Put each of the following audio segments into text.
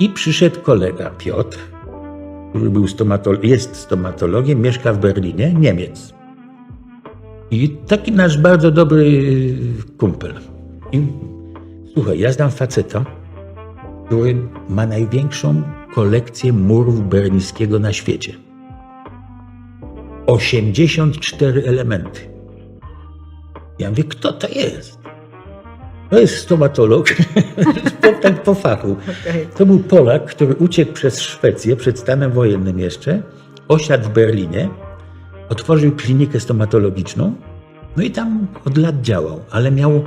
I przyszedł kolega Piotr, który był stomatol- jest stomatologiem, mieszka w Berlinie, Niemiec. I taki nasz bardzo dobry kumpel. I słuchaj, ja znam faceta, który ma największą kolekcję murów berlińskiego na świecie. 84 elementy. Ja mówię, kto to jest? To jest stomatolog, po, tak po fachu. Okej. To był Polak, który uciekł przez Szwecję przed stanem wojennym jeszcze, osiadł w Berlinie, otworzył klinikę stomatologiczną, no i tam od lat działał, ale miał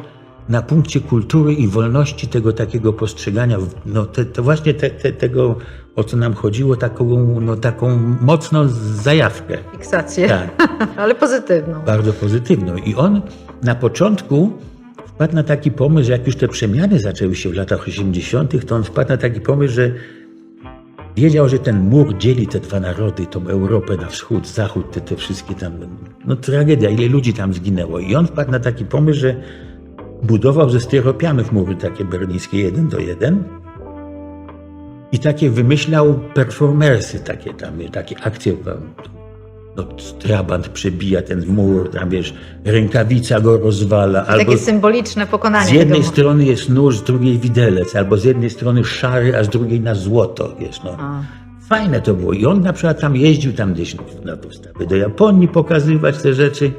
na punkcie kultury i wolności tego takiego postrzegania, no te, to właśnie te, te, tego, o co nam chodziło, taką, no, taką mocną zajawkę. Fiksację, Tak. ale pozytywną. bardzo pozytywną. I on na początku wpadł na taki pomysł, że jak już te przemiany zaczęły się w latach 80., to on wpadł na taki pomysł, że wiedział, że ten mur dzieli te dwa narody, tą Europę na wschód, zachód, te, te wszystkie tam, no tragedia, ile ludzi tam zginęło. I on wpadł na taki pomysł, że budował ze styropianów mury takie berlińskie jeden do jeden i takie wymyślał performersy, takie tam, takie akcje no, trabant przebija ten mur, tam wiesz, rękawica go rozwala, albo Takie symboliczne pokonanie. z jednej strony jest nóż, z drugiej widelec, albo z jednej strony szary, a z drugiej na złoto, wiesz, no. A. Fajne to było. I on na przykład tam jeździł tam gdzieś na wystawy do Japonii pokazywać te rzeczy.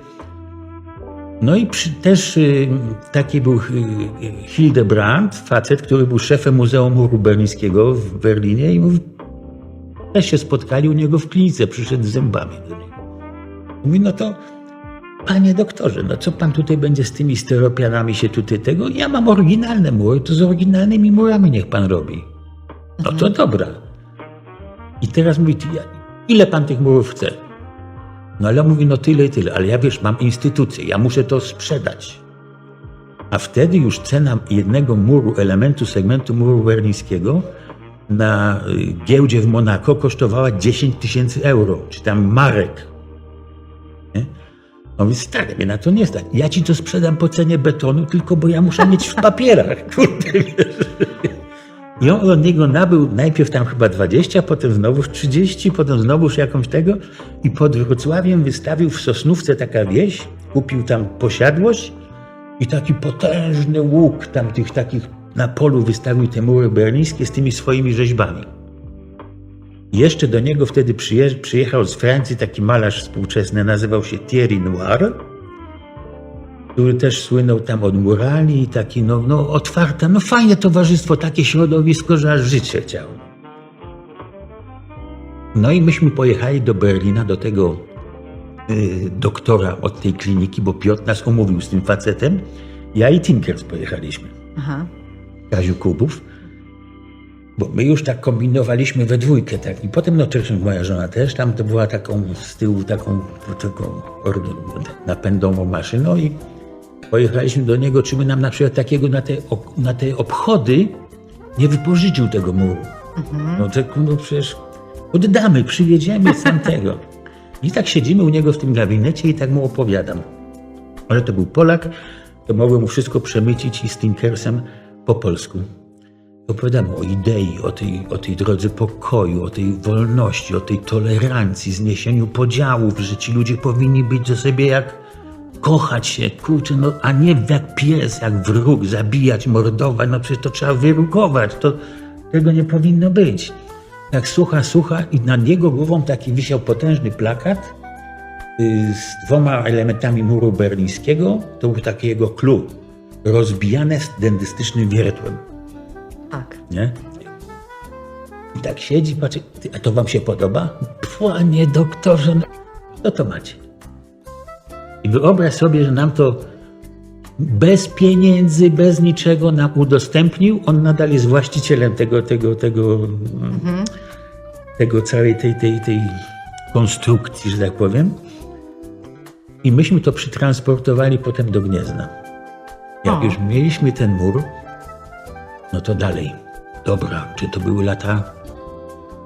No i przy, też y, taki był y, Hildebrand, facet, który był szefem Muzeum Muru Berlińskiego w Berlinie i mówi, też się spotkali u niego w klinice, przyszedł z zębami do niego. Mówi, no to panie doktorze, no co pan tutaj będzie z tymi styropianami się tutaj tego? Ja mam oryginalne mury, to z oryginalnymi murami niech pan robi. No to dobra. I teraz mówi, ja- ile pan tych murów chce? No ale mówi, no tyle i tyle, ale ja wiesz, mam instytucję, ja muszę to sprzedać. A wtedy już cena jednego muru, elementu segmentu muru berlińskiego na giełdzie w Monako kosztowała 10 tysięcy euro, czy tam marek. Nie? On mówi, stary, mnie na to nie stać. Ja ci to sprzedam po cenie betonu, tylko bo ja muszę mieć w papierach. Kurde. I on od niego nabył najpierw tam chyba 20, potem znowuż 30, potem znowuż jakąś tego i pod Wrocławiem wystawił w Sosnówce taka wieś, kupił tam posiadłość i taki potężny łuk tam tych takich na polu wystawił te mury berlińskie z tymi swoimi rzeźbami. Jeszcze do niego wtedy przyje, przyjechał z Francji taki malarz współczesny, nazywał się Thierry Noir, który też słynął tam od murali i taki, no, no otwarte, no fajne towarzystwo, takie środowisko, że aż żyć się chciało. No i myśmy pojechali do Berlina, do tego y, doktora od tej kliniki, bo Piotr nas umówił z tym facetem. Ja i Tinkers pojechaliśmy. Aha. Kaziu Kubów, bo my już tak kombinowaliśmy we dwójkę. Tak. I potem, no moja żona też, tam to była taką z tyłu taką, taką or- napędową maszyną i pojechaliśmy do niego, czy my nam na przykład takiego na te, na te obchody nie wypożyczył tego muru. No to no przecież oddamy, przyjedziemy z tamtego. I tak siedzimy u niego w tym gabinecie i tak mu opowiadam. Ale to był Polak, to mogłem mu wszystko przemycić i z Tinkersem po polsku. Opowiadamy o idei, o tej, o tej drodze pokoju, o tej wolności, o tej tolerancji, zniesieniu podziałów, że ci ludzie powinni być ze sobie jak kochać się, kurczę, no, a nie jak pies, jak wróg, zabijać, mordować, no przecież to trzeba wyrugować, to tego nie powinno być. Tak słucha, słucha i nad jego głową taki wisiał potężny plakat y, z dwoma elementami muru berlińskiego. To był taki jego clue. Rozbijane z dentystycznym wiertłem, Tak. nie? I tak siedzi, patrzy, "Ty, a to wam się podoba? Panie doktorze, no co to macie? I wyobraź sobie, że nam to bez pieniędzy, bez niczego nam udostępnił. On nadal jest właścicielem tego, tego, tego, tego całej tej, tej, tej konstrukcji, że tak powiem. I myśmy to przytransportowali potem do Gniezna. Jak O. już mieliśmy ten mur, no to dalej. Dobra, czy to były lata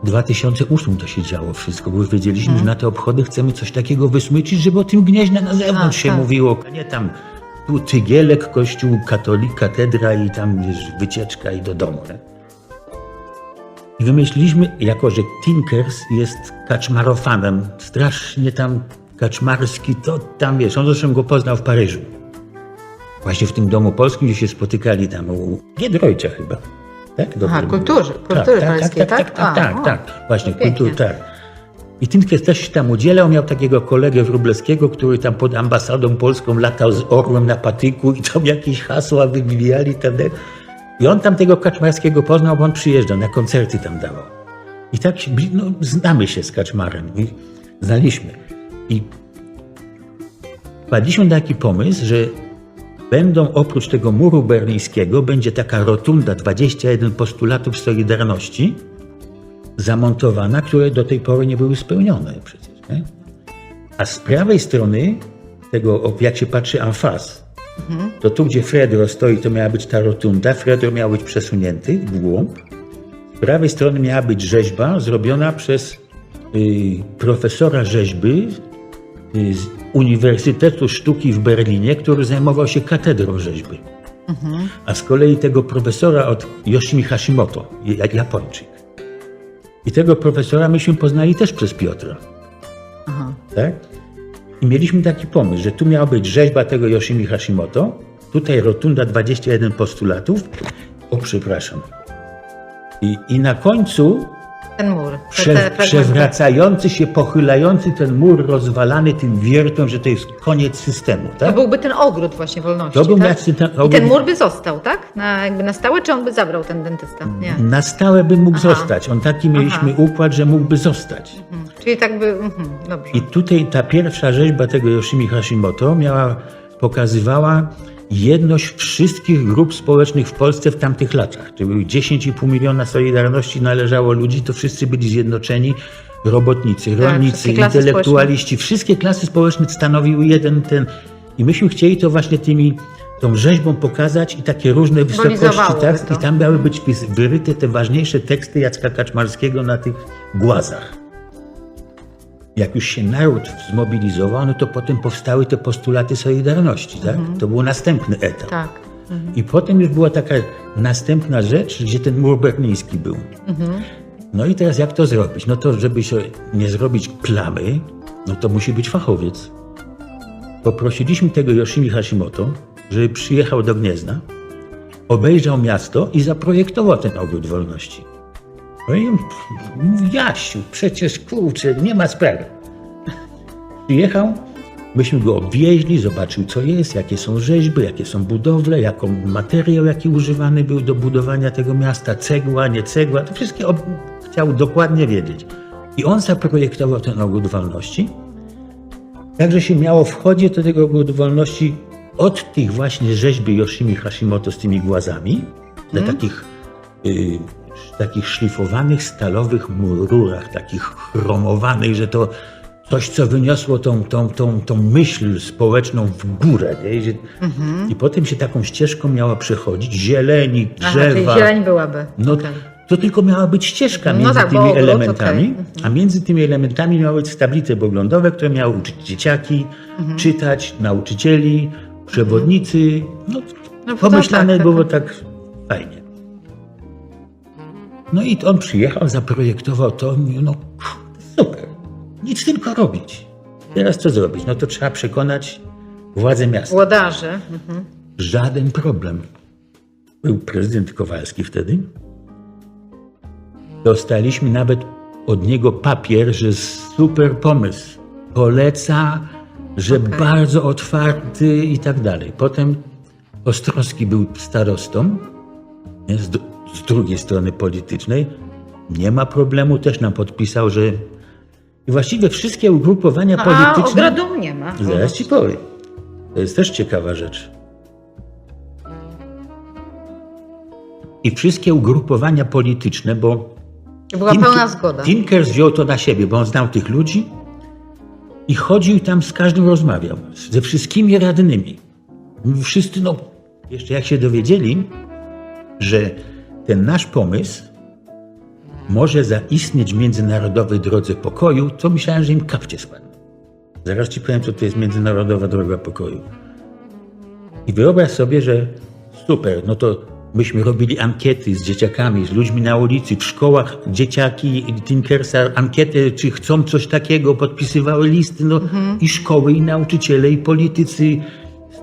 2008 to się działo wszystko, bo już wiedzieliśmy, że na te obchody chcemy coś takiego wysmyczyć, żeby o tym Gnieźnie na zewnątrz A, się tak. mówiło, a nie tam tu Tygielek, kościół, katolik, katedra i tam wiesz, wycieczka i do domu. Nie? I wymyśliliśmy, jako że Tinkers jest kaczmarofanem, strasznie tam kaczmarski, to tam wiesz, on zresztą go poznał w Paryżu. Właśnie w tym domu polskim, gdzie się spotykali tam u Giedroycia chyba. Tak? Dobrze Aha, kulturze, kultury tak? tak? Tak, A, tak, o, tak. Właśnie, to pięknie. kultury, tak. I Tinkers też się tam udzielał, miał takiego kolegę Wróblewskiego, który tam pod ambasadą polską latał z orłem na patyku i tam jakieś hasła wywijali. Tam, I on tam tego Kaczmarskiego poznał, bo on przyjeżdżał, na koncerty tam dawał. I tak no, znamy się z Kaczmarem i znaliśmy. I wpadliśmy na taki pomysł, że będą oprócz tego muru berlińskiego, będzie taka rotunda 21 postulatów Solidarności zamontowana, które do tej pory nie były spełnione przecież. Nie? A z prawej strony tego, jak się patrzy en face, to tu, gdzie Fredro stoi, to miała być ta rotunda. Fredro miał być przesunięty w głąb. Z prawej strony miała być rzeźba zrobiona przez y, profesora rzeźby z Uniwersytetu Sztuki w Berlinie, który zajmował się katedrą rzeźby. A z kolei tego profesora od Yoshimi Hashimoto, Japończyk. I tego profesora myśmy poznali też przez Piotra. Aha. Tak? I mieliśmy taki pomysł, że tu miała być rzeźba tego Yoshimi Hashimoto, tutaj rotunda 21 postulatów. O, przepraszam. I, i na końcu Ten mur. prze, przewracający się, pochylający ten mur rozwalany tym wiertą, że to jest koniec systemu. To Tak? byłby ten ogród właśnie wolności, To był tak? ten I ogród- ten mur by został, tak? Na, jakby na stałe, czy on by zabrał ten dentysta? Nie. Na stałe by mógł Aha. zostać. On taki mieliśmy Aha. układ, że mógłby zostać. Mhm. Czyli tak by... Mhm. Dobrze. I tutaj ta pierwsza rzeźba tego Yoshimi Hashimoto miała, pokazywała jedność wszystkich grup społecznych w Polsce w tamtych latach. To były 10,5 miliona Solidarności należało ludzi, to wszyscy byli zjednoczeni. Robotnicy, rolnicy, Tak, wszystkie intelektualiści, wszystkie klasy społeczne stanowiły jeden ten. I myśmy chcieli to właśnie tymi, tą rzeźbą pokazać i takie różne wysokości. Tak? I tam miały być wyryte te ważniejsze teksty Jacka Kaczmarskiego na tych głazach jak już się naród zmobilizował, no to potem powstały te postulaty Solidarności. Tak? To był następny etap. Tak. I potem już była taka następna rzecz, gdzie ten mur berliński był. No i teraz jak to zrobić? No to żeby się nie zrobić plamy, no to musi być fachowiec. Poprosiliśmy tego Yoshimi Hashimoto, żeby przyjechał do Gniezna, obejrzał miasto i zaprojektował ten ogród wolności. No i on Jasiu, przecież kurczę, nie ma sprawy. Przyjechał, myśmy go obwieźli, zobaczył co jest, jakie są rzeźby, jakie są budowle, jaką materiał, jaki używany był do budowania tego miasta, cegła, nie cegła, to wszystkie chciał dokładnie wiedzieć. I on zaprojektował ten ogród wolności. Także się miało wchodzić do tego ogrodu wolności od tych właśnie rzeźby Yoshimi Hashimoto z tymi głazami, na takich, y, takich szlifowanych stalowych mururach, takich chromowanych, że to coś, co wyniosło tą, tą, tą, tą myśl społeczną w górę. Nie? I potem się taką ścieżką miała przechodzić, zieleni, Aha, drzewa. zieleń byłaby. No, Okej. to tylko miała być ścieżka No między tak, bo tymi ogród, elementami, okej. Mhm. a między tymi elementami miały być tablice poglądowe, które miały uczyć dzieciaki, Mhm. czytać, nauczycieli, przewodnicy. No, No, pomyślane tak, tak, było tak. tak fajnie. No i on przyjechał, zaprojektował to, no super, nic tylko robić. Teraz co zrobić? No to trzeba przekonać władze miasta. Włodarzy. Mhm. Żaden problem. Był prezydent Kowalski wtedy. Dostaliśmy nawet od niego papier, że super pomysł. Poleca, że Okej. bardzo otwarty i tak dalej. Potem Ostrowski był starostą z, dru- z drugiej strony politycznej. Nie ma problemu, też nam podpisał, że. I właściwie wszystkie ugrupowania No, a polityczne. ogrodu nie ma. Zaraz ci powiem. To jest też ciekawa rzecz. I wszystkie ugrupowania polityczne, bo Była Tinker- pełna zgoda. Tinkers wziął to na siebie, bo on znał tych ludzi i chodził tam z każdym rozmawiał, ze wszystkimi radnymi. Wszyscy, no, jeszcze jak się dowiedzieli, że ten nasz pomysł może zaistnieć w międzynarodowej drodze pokoju, to myślałem, że im kapcie spadną. Zaraz ci powiem, co to jest międzynarodowa droga pokoju. I wyobraź sobie, że super, no to Myśmy robili ankiety z dzieciakami, z ludźmi na ulicy, w szkołach. Dzieciaki Tinkersa ankietę, czy chcą coś takiego, podpisywały listy. No, I szkoły, i nauczyciele, i politycy,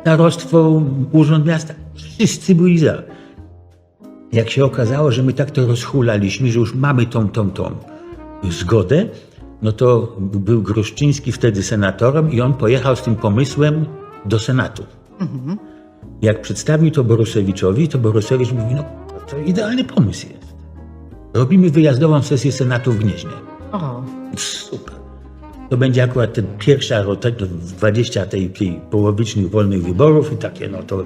starostwo, urząd miasta. Wszyscy byli za. Jak się okazało, że my tak to rozhulaliśmy, że już mamy tą, tą, tą zgodę, no to był Gruszczyński wtedy senatorem i on pojechał z tym pomysłem do Senatu. Jak przedstawił to Borusewiczowi, to Borusewicz mówi, no to idealny pomysł jest. Robimy wyjazdową sesję Senatu w Gnieźnie. O, Super. To będzie akurat ten pierwsza rota, to 20 tej, tej połowicznych wolnych wyborów i takie, no to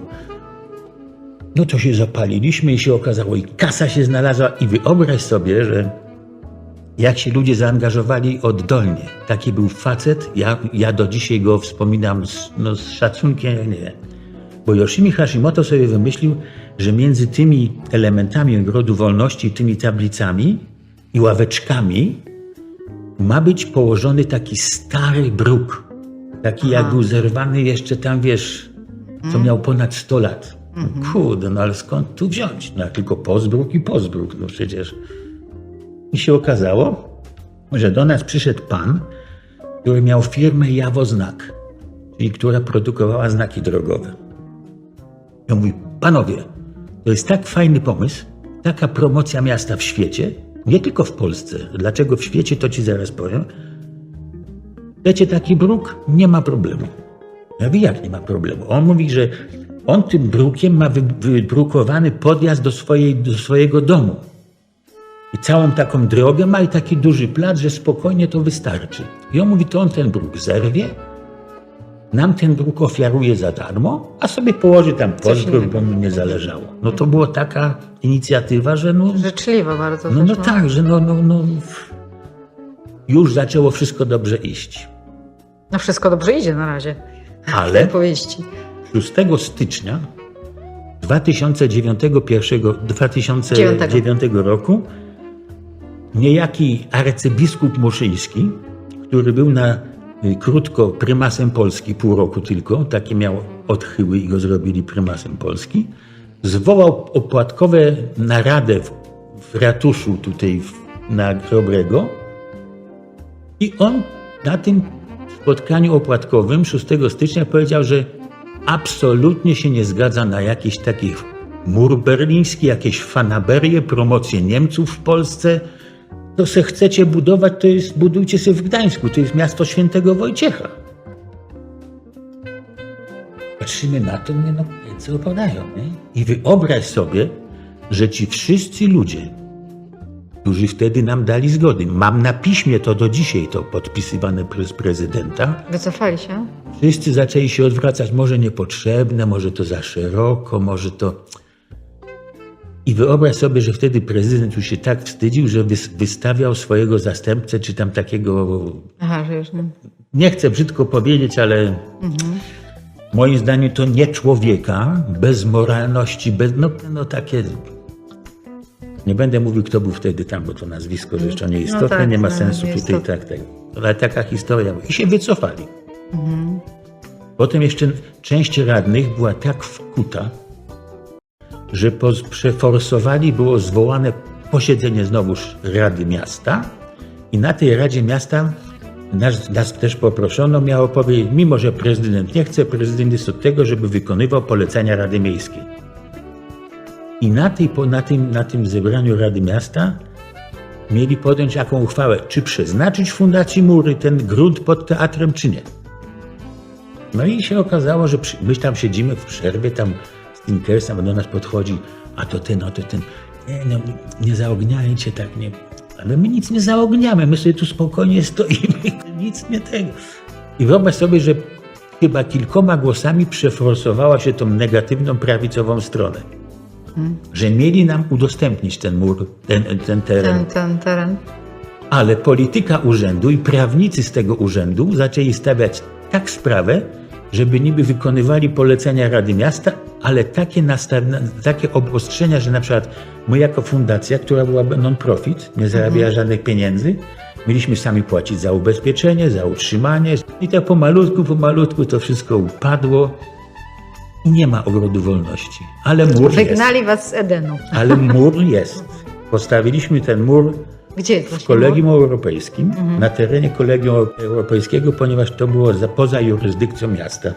no to się zapaliliśmy i się okazało, i kasa się znalazła i wyobraź sobie, że jak się ludzie zaangażowali oddolnie. Taki był facet, ja, ja do dzisiaj go wspominam z, no, z szacunkiem, nie. Bo Yoshimi Hashimoto sobie wymyślił, że między tymi elementami ogrodu wolności, tymi tablicami i ławeczkami ma być położony taki stary bruk. Taki jak był zerwany jeszcze tam, wiesz, co miał ponad 100 lat. No Kurde, no ale skąd tu wziąć? No tylko pozbruk i pozbruk, no przecież. I się okazało, że do nas przyszedł pan, który miał firmę Jawoznak, czyli która produkowała znaki drogowe. Ja mówię, panowie, to jest tak fajny pomysł, taka promocja miasta w świecie, nie tylko w Polsce. Dlaczego w świecie, to ci zaraz powiem. Chcecie taki bruk? Nie ma problemu. Ja mówię, jak nie ma problemu? On mówi, że on tym brukiem ma wy- wybrukowany podjazd do, swojej, do swojego domu. I całą taką drogę ma i taki duży plac, że spokojnie to wystarczy. I on mówi, to on ten bruk zerwie, nam ten bruk ofiaruje za darmo, a sobie położy tam innego. bo mu nie zależało. No to była taka inicjatywa, że no, życzliwa bardzo no, no tak, że no, no, no, już zaczęło wszystko dobrze iść. No wszystko dobrze idzie na razie. Ale Powieści. 6 stycznia 2009, 2009 roku niejaki arcybiskup Muszyński, który był na y, krótko prymasem Polski, pół roku tylko, takie miał odchyły i go zrobili prymasem Polski, zwołał opłatkowe naradę w, w ratuszu tutaj w, na Grobrego i on na tym spotkaniu opłatkowym 6 stycznia powiedział, że absolutnie się nie zgadza na jakiś taki mur berliński, jakieś fanaberie, promocję Niemców w Polsce. To se chcecie budować, to jest, budujcie sobie w Gdańsku, to jest miasto świętego Wojciecha. Patrzymy na to, mnie no, co opowiadają, nie? I wyobraź sobie, że ci wszyscy ludzie, którzy wtedy nam dali zgody, mam na piśmie to do dzisiaj, to podpisywane przez prezydenta, Wycofali się? Wszyscy zaczęli się odwracać, może niepotrzebne, może to za szeroko, może to. I wyobraź sobie, że wtedy prezydent już się tak wstydził, że wys- wystawiał swojego zastępcę, czy tam takiego. Aha, że już nie. Nie chcę brzydko powiedzieć, ale moim zdaniem to nie człowieka, bez moralności, bez. No, no takie. Nie będę mówił, kto był wtedy tam, bo to nazwisko rzeczy nieistotne, tak, nie ma no, sensu tutaj tak tego. Ale taka historia. I się wycofali. Potem jeszcze część radnych była tak wkuta, że poz- przeforsowali, było zwołane posiedzenie znowuż Rady Miasta i na tej Radzie Miasta nas, nas też poproszono, miało powiedzieć, mimo że prezydent nie chce, prezydent jest od tego, żeby wykonywał polecenia Rady Miejskiej. I na, tej, na, tym, na tym zebraniu Rady Miasta mieli podjąć jaką uchwałę, czy przeznaczyć Fundacji Mury ten grunt pod teatrem, czy nie. No i się okazało, że przy, my tam siedzimy w przerwie, tam Stinkersem do nas podchodzi, a to ten, a to ten. Nie, no, nie zaogniajcie tak, nie. Ale my nic nie zaogniamy, my sobie tu spokojnie stoimy, nic nie tego. I wyobraź sobie, że chyba kilkoma głosami przeforsowała się tą negatywną prawicową stronę. Że mieli nam udostępnić ten mur, ten, ten teren. Ten, ten teren. Ale polityka urzędu i prawnicy z tego urzędu zaczęli stawiać tak sprawę, żeby niby wykonywali polecenia Rady Miasta, ale takie, takie obostrzenia, że na przykład my jako fundacja, która była non-profit, nie zarabiała żadnych pieniędzy, mieliśmy sami płacić za ubezpieczenie, za utrzymanie i tak pomalutku, pomalutku to wszystko upadło. Nie ma ogrodu wolności. Ale mur jest. Wygnali was z Edenu. Ale mur jest. Postawiliśmy ten mur Gdzie jest w właśnie? Kolegium Europejskim, na terenie Kolegium Europejskiego, ponieważ to było za, poza jurysdykcją miasta.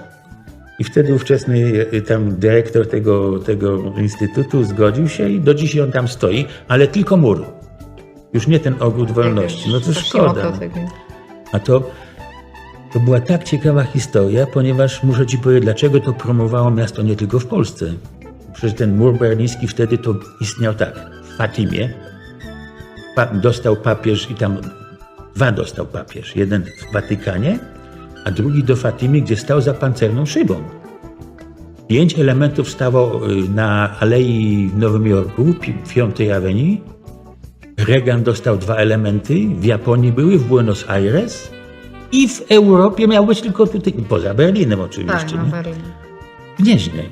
I wtedy ówczesny e, tam dyrektor tego, tego instytutu zgodził się i do dzisiaj on tam stoi, ale tylko mur. Już nie ten ogród wolności. No to szkoda. Tego. A to, to była tak ciekawa historia, ponieważ muszę ci powiedzieć, dlaczego to promowało miasto nie tylko w Polsce. Przecież ten mur berliński wtedy to istniał tak. W Fatimie pa, dostał papież i tam dwa dostał papież. Jeden w Watykanie, a drugi do Fatimy, gdzie stał za pancerną szybą. Pięć elementów stało y, na Alei w Nowym Jorku, Piątej Awenii. Reagan dostał dwa elementy, w Japonii były, w Buenos Aires i w Europie miał być tylko tutaj, poza Berlinem oczywiście, Tak, nie? Berlin. w.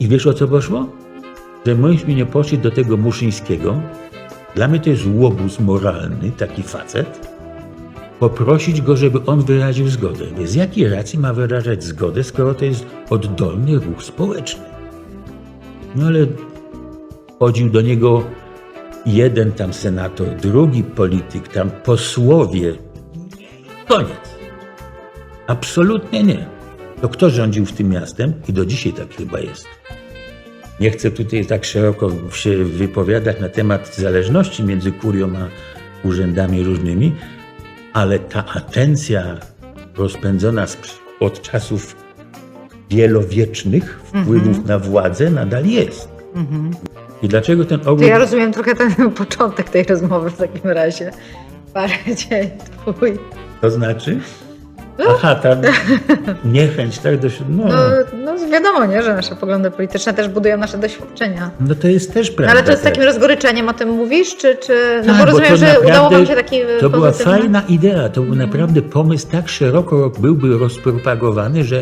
I wiesz o co poszło? Że myśmy nie poszli do tego Muszyńskiego, dla mnie to jest łobuz moralny, taki facet, poprosić go, żeby on wyraził zgodę. Z jakiej racji ma wyrażać zgodę, skoro to jest oddolny ruch społeczny? No ale chodził do niego jeden tam senator, drugi polityk, tam posłowie. Koniec. Absolutnie nie. To kto rządził w tym miastem? I do dzisiaj tak chyba jest. Nie chcę tutaj tak szeroko się wypowiadać na temat zależności między kurią a urzędami różnymi, ale ta atencja rozpędzona od czasów wielowiecznych wpływów na władzę nadal jest. I dlaczego ten To ogród... ja rozumiem trochę ten początek tej rozmowy w takim razie. Parę dzień twój. To znaczy? Aha, ta niechęć, tak? Do, no, No, no wiadomo, nie, że nasze poglądy polityczne też budują nasze doświadczenia. no to jest też No, prawda. ale to z tak. takim rozgoryczeniem o tym mówisz, czy... czy... No Tak, bo rozumiem, to że naprawdę- udało wam się taki To była pozytywny... Mhm. fajna idea, to był naprawdę pomysł tak szeroko byłby rozpropagowany, że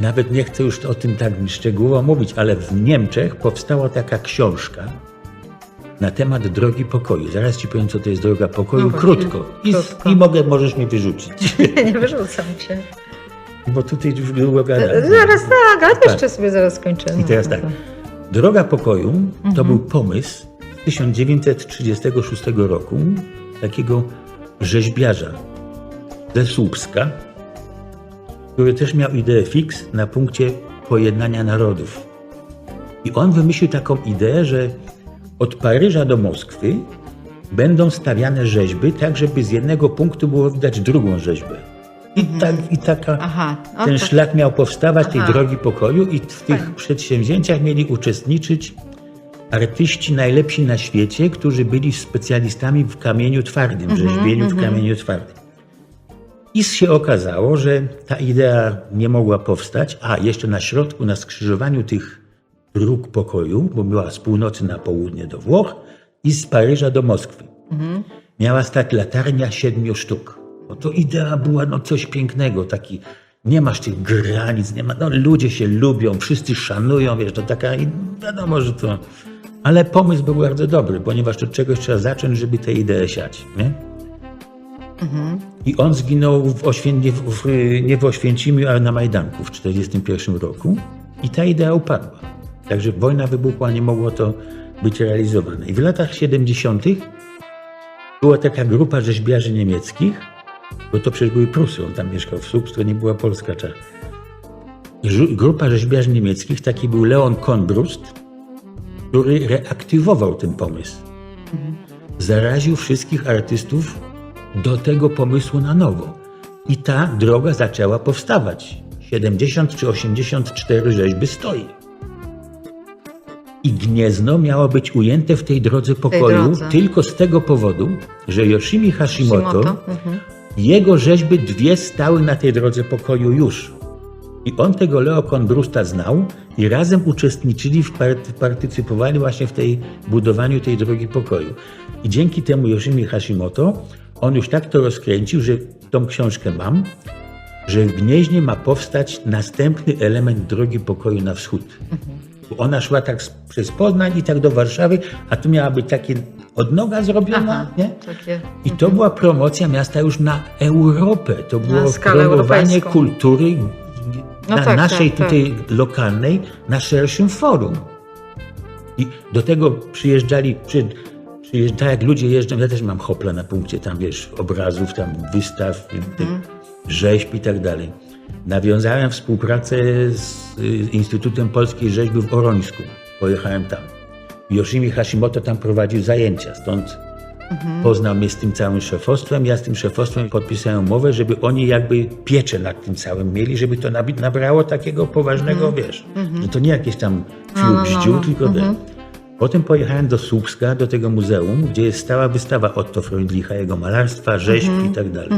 nawet nie chcę już o tym tak szczegółowo mówić, ale w Niemczech powstała taka książka na temat drogi pokoju. Zaraz ci powiem, co to jest droga pokoju, No krótko. I, krótko. I mogę, możesz mnie wyrzucić, nie wyrzucam się. bo tutaj już było gadane. Zaraz tak, ale Tak. jeszcze sobie zaraz skończymy. I teraz tak. Droga pokoju to był pomysł z 1936 roku takiego rzeźbiarza ze Słupska, który też miał ideę fix na punkcie pojednania narodów. I on wymyślił taką ideę, że od Paryża do Moskwy będą stawiane rzeźby, tak żeby z jednego punktu było widać drugą rzeźbę. I, tak, i taka, Aha. O, ten tak. szlak miał powstawać, tej drogi pokoju i w tych Fajnie. przedsięwzięciach mieli uczestniczyć artyści najlepsi na świecie, którzy byli specjalistami w kamieniu twardym, w rzeźbieniu w kamieniu twardym. I się okazało, że ta idea nie mogła powstać, a jeszcze na środku, na skrzyżowaniu tych dróg pokoju, bo była z północy na południe do Włoch i z Paryża do Moskwy, miała stać latarnia siedmiu sztuk. No to idea była no coś pięknego, taki nie masz tych granic, nie ma, no ludzie się lubią, wszyscy szanują, wiesz, to taka, i wiadomo, że to... Ale pomysł był bardzo dobry, ponieważ od czegoś trzeba zacząć, żeby tę ideę siać, nie? I on zginął w Oświę- nie, w, nie w Oświęcimiu, ale na Majdanku w 1941 roku. I ta idea upadła. Także wojna wybuchła, nie mogło to być realizowane. I w latach 70. była taka grupa rzeźbiarzy niemieckich, bo to przecież były Prusy, on tam mieszkał w Słupsku, to nie była Polska. Cza- Żu- Grupa rzeźbiarzy niemieckich, taki był Leon Konbrust, który reaktywował ten pomysł. Zaraził wszystkich artystów do tego pomysłu na nowo. I ta droga zaczęła powstawać. 70 czy 84 rzeźby stoi. I Gniezno miało być ujęte w tej drodze pokoju drodze. tylko z tego powodu, że Yoshimi Hashimoto, Hashimoto, mhm. jego rzeźby dwie stały na tej drodze pokoju już. I on tego Leo Konbrusta znał i razem uczestniczyli, w part- partycypowali właśnie w tej budowaniu tej drogi pokoju. I dzięki temu Yoshimi Hashimoto, on już tak to rozkręcił, że tą książkę mam, że w Gnieźnie ma powstać następny element drogi pokoju na wschód. Bo ona szła tak przez Poznań i tak do Warszawy, a tu miała być takie odnoga zrobiona, Aha, nie? takie... I to była promocja miasta już na Europę. To było promowanie kultury No na tak, naszej tak, tak. tutaj lokalnej, na szerszym forum. I do tego przyjeżdżali, przy, przyjeżdżali, jak ludzie jeżdżą, ja też mam hopla na punkcie tam, wiesz, obrazów, tam wystaw, tych rzeźb i tak dalej. Nawiązałem współpracę z Instytutem Polskiej Rzeźby w Orońsku. Pojechałem tam. Yoshimi Hashimoto tam prowadził zajęcia, stąd poznał mnie z tym całym szefostwem. Ja z tym szefostwem podpisałem umowę, żeby oni jakby pieczę nad tym całym mieli, żeby to nabrało takiego poważnego, wiesz, że to nie jakieś tam No, no, no, fiubździu, no. tylko ten. Potem pojechałem do Słupska, do tego muzeum, gdzie jest stała wystawa Otto Freundlicha, jego malarstwa, rzeźb i tak dalej.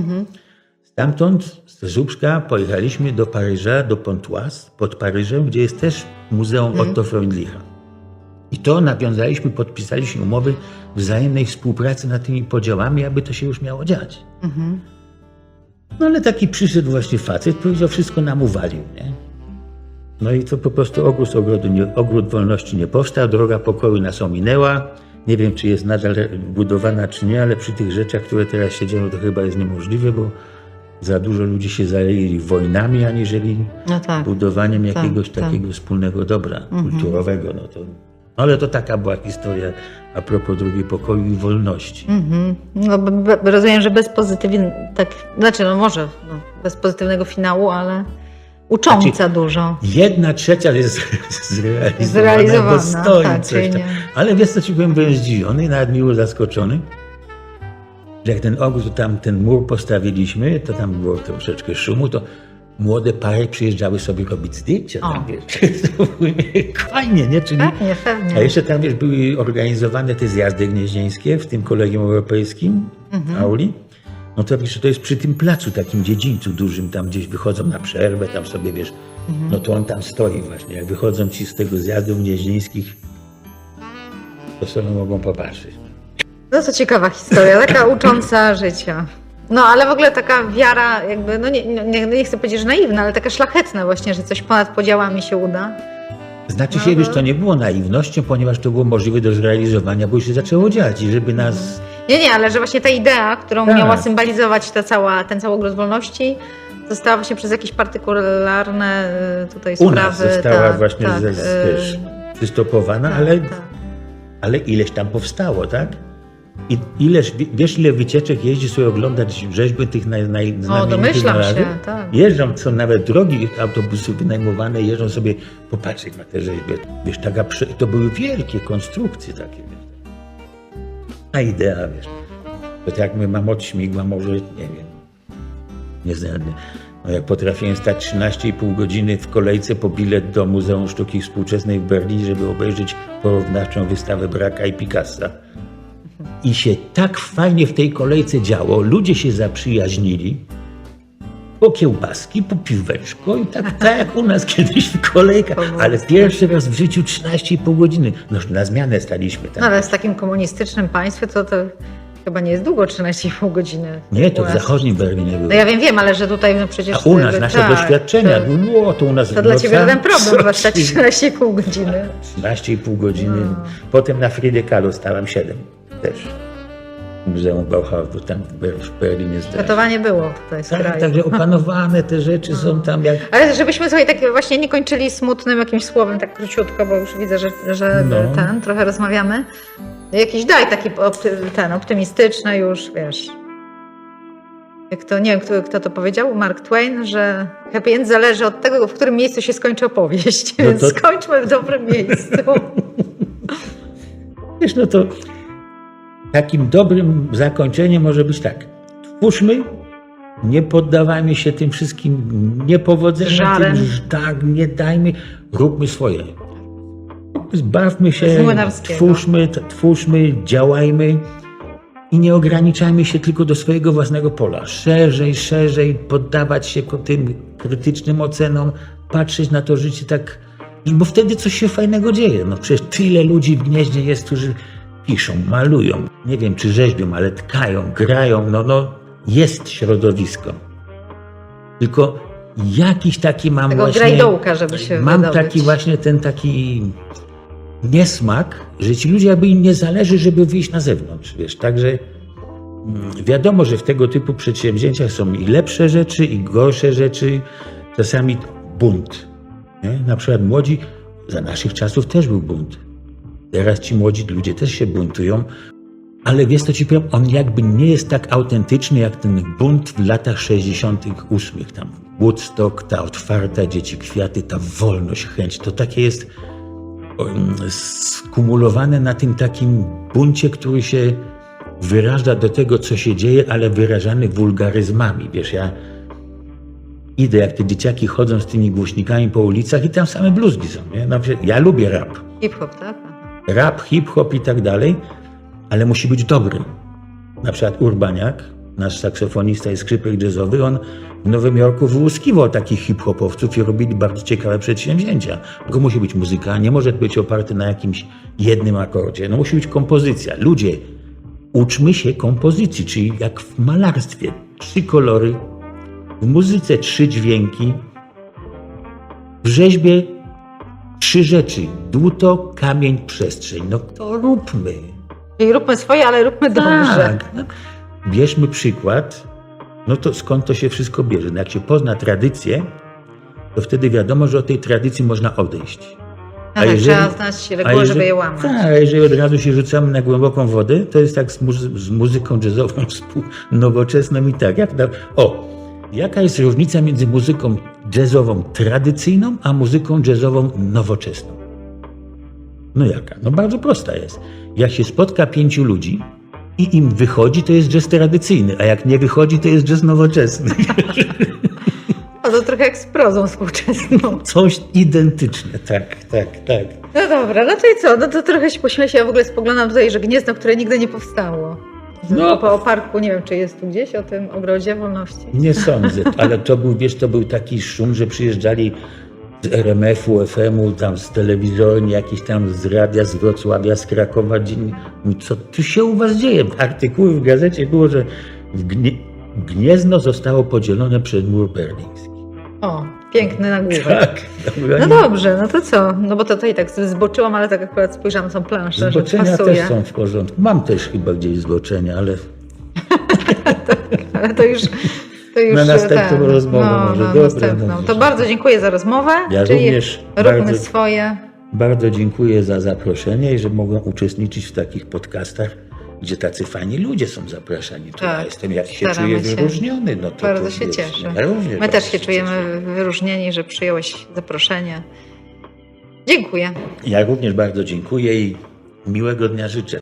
Stamtąd, z Słupska, pojechaliśmy do Paryża, do Pontoise, pod Paryżem, gdzie jest też Muzeum Otto Freundlicha. I to nawiązaliśmy, podpisaliśmy umowy wzajemnej współpracy nad tymi podziałami, aby to się już miało dziać. No ale taki przyszedł właśnie facet, powiedział, wszystko nam uwalił, nie? No i to po prostu ogród, ogrodu nie, ogród wolności nie powstał, droga pokoju nas ominęła. Nie wiem, czy jest nadal budowana, czy nie, ale przy tych rzeczach, które teraz się dzieją, to chyba jest niemożliwe, bo za dużo ludzi się zajęli wojnami, aniżeli No tak. budowaniem Tak, jakiegoś tak. takiego wspólnego dobra kulturowego. No to, ale to taka była historia a propos drugiej pokoju i wolności. Mhm. No, rozumiem, że bez pozytywnego, tak, znaczy no może no, bez pozytywnego finału, ale ucząca Znaczy, dużo. Jedna trzecia jest zrealizowana, Zrealizowana, stoi tak, coś tam. Ale wiesz co ci powiem, byłem zdziwiony i nawet miło zaskoczony, że jak ten ogród, tam ten mur postawiliśmy, to tam było troszeczkę szumu, to młode pary przyjeżdżały sobie robić zdjęcia. O. Tam, wiesz, to fajnie, nie? Czyli, Pewnie, a pewnie. jeszcze tam wiesz, były organizowane te zjazdy gnieźnieńskie w tym Kolegium Europejskim, Mhm. auli. No to wiesz, to jest przy tym placu takim dziedzińcu dużym, tam gdzieś wychodzą na przerwę, tam sobie wiesz, Mhm. no to on tam stoi właśnie. Jak wychodzą ci z tego zjazdu gnieźnieńskich, to sobie mogą popatrzeć. No to ciekawa historia, taka ucząca życia. No ale w ogóle taka wiara, jakby, no nie, nie, nie chcę powiedzieć, że naiwna, ale taka szlachetna właśnie, że coś ponad podziałami się uda. Znaczy się, wiesz, to nie było naiwnością, ponieważ to było możliwe do zrealizowania, bo już się zaczęło dziać i żeby nas... Nie, nie, ale że właśnie ta idea, którą Tak. miała symbolizować ta cała, ten cały ogród wolności, została właśnie przez jakieś partykularne y, tutaj U sprawy. nas została tak, właśnie tak, y, wiesz, przystopowana, tak, ale, tak. ale ileś tam powstało, tak? I ileż, wiesz ile wycieczek jeździ sobie oglądać rzeźby tych naj, naj, O, domyślam się, tak. Jeżdżą, są nawet drogi autobusy wynajmowane, jeżdżą sobie popatrzeć na te rzeźby. Wiesz, taka, to były wielkie konstrukcje takie. A idea, wiesz. To jak my mam od śmigła, może, nie wiem, nie znam. No jak potrafiłem stać 13,5 godziny w kolejce po bilet do Muzeum Sztuki Współczesnej w Berlinie, żeby obejrzeć porównawczą wystawę Braka i Picassa. I się tak fajnie w tej kolejce działo, ludzie się zaprzyjaźnili, po kiełbaski, po piweczko i tak, tak jak u nas kiedyś w kolejkach, ale pierwszy raz w życiu 13,5 godziny. No na zmianę staliśmy tam. No ale w takim komunistycznym państwie to, to chyba nie jest długo 13,5 godziny. Nie, to w zachodnim Berlinie było. No ja wiem, wiem, ale że tutaj no przecież... A u nas nasze tak, doświadczenia, To, no to u nas to dla no, ciebie sam- ten problem, ci- 13,5 godziny. 13,5 godziny. No. Potem na Friede Kahlo stałem 7 też. Muzeum Bauhaus, bo tam w Ber- w Berlinie zdaje. Gotowanie było tutaj z Tak, także opanowane te rzeczy są tam jak... Ale żebyśmy sobie tak właśnie nie kończyli smutnym jakimś słowem, tak króciutko, bo już widzę, że, że No. ten, trochę rozmawiamy. Jakiś daj taki ten optymistyczny już, wiesz. Jak to, nie wiem, kto, kto to powiedział, Mark Twain, że happy end zależy od tego, w którym miejscu się skończy opowieść, No więc to- skończmy w dobrym miejscu. Wiesz, no to takim dobrym zakończeniem może być tak. Twórzmy, nie poddawajmy się tym wszystkim niepowodzeniom, tym, tak, nie dajmy, róbmy swoje. Zbawmy się, twórzmy, twórzmy, działajmy i nie ograniczajmy się tylko do swojego własnego pola. Szerzej, szerzej, poddawać się tym krytycznym ocenom, patrzeć na to życie tak, bo wtedy coś się fajnego dzieje. No przecież tyle ludzi w gnieździe jest, którzy piszą, malują, nie wiem czy rzeźbią, ale tkają, grają, no, no jest środowisko. Tylko jakiś taki mam Tego właśnie... grajdołka, żeby się Mam wydobyć. taki właśnie ten taki niesmak, że ci ludzie jakby im nie zależy, żeby wyjść na zewnątrz, wiesz, także mm, wiadomo, że w tego typu przedsięwzięciach są i lepsze rzeczy, i gorsze rzeczy, czasami bunt. Nie? Na przykład młodzi, za naszych czasów też był bunt. Teraz ci młodzi ludzie też się buntują, ale wiesz co ci powiem, on jakby nie jest tak autentyczny jak ten bunt w latach 68. Tam Woodstock, ta otwarta dzieci kwiaty, ta wolność, chęć. To takie jest um, skumulowane na tym takim buncie, który się wyraża do tego, co się dzieje, ale wyrażany wulgaryzmami. Wiesz, ja idę, jak te dzieciaki chodzą z tymi głośnikami po ulicach i tam same bluzgi są. Nie? Ja lubię rap. Hip-hop, tak? Rap, hip-hop i tak dalej, ale musi być dobry. Na przykład Urbaniak, nasz saksofonista i skrzypek jazzowy, on w Nowym Jorku wyłuskiwał takich hip-hopowców i robili bardzo ciekawe przedsięwzięcia. Tylko musi być muzyka, nie może być oparty na jakimś jednym akordzie. No musi być kompozycja. Ludzie, uczmy się kompozycji, czyli jak w malarstwie. Trzy kolory, w muzyce trzy dźwięki, w rzeźbie trzy rzeczy. Dłuto, kamień, przestrzeń. No to róbmy. Czyli róbmy swoje, ale róbmy dobrze. Tak. No, bierzmy przykład. No to skąd to się wszystko bierze? No jak się pozna tradycję, to wtedy wiadomo, że od tej tradycji można odejść. No tak, trzeba znać reguły, żeby je łamać. Tak, a jeżeli od razu się rzucamy na głęboką wodę, to jest tak z, muzy- z muzyką jazzową współ- nowoczesną i tak. Jak o, jaka jest różnica między muzyką jazzową tradycyjną, a muzyką jazzową nowoczesną? No jaka? No bardzo prosta jest. Jak się spotka pięciu ludzi i im wychodzi, to jest jazz tradycyjny, a jak nie wychodzi, to jest jazz nowoczesny. No to trochę jak z prozą współczesną. Coś identyczne, tak, tak, tak. No dobra, no to i co? No to trochę się pośmieję, ja w ogóle spoglądam tutaj, że gniezdo, które nigdy nie powstało. No. Po, o parku, nie wiem, czy jest tu gdzieś o tym ogrodzie wolności. Nie sądzę, ale to był, wiesz, to był taki szum, że przyjeżdżali z RMF-u, FM-u, tam z telewizorni, jakiś tam z radia, z Wrocławia, z Krakowa. Dzień, Mówi, co tu się u was dzieje? Artykuły w gazecie było, że w gnie, Gniezno zostało podzielone przez mur berliński. O, piękny nagłówek. Tak. No dobrze, no to co? No bo to tutaj tak zboczyłam, ale tak akurat spojrzałam, są plansze, że Zboczenia pasuje. też są w porządku. Mam też chyba gdzieś zboczenia, ale Ale to już... To już Na następną ten, rozmowę no, może. Na Dobra, następną. no, to bardzo dziękuję za rozmowę. Ja czyli również róbmy bardzo- swoje. Bardzo dziękuję za zaproszenie i że mogłem uczestniczyć w takich podcastach, gdzie tacy fajni ludzie są zapraszani. Tak, ja jestem, jak się czuję się. wyróżniony. No to, Bardzo to się cieszę. Również My też się cieszę. czujemy wyróżnieni, że przyjąłeś zaproszenie. Dziękuję. Ja również bardzo dziękuję i miłego dnia życzę.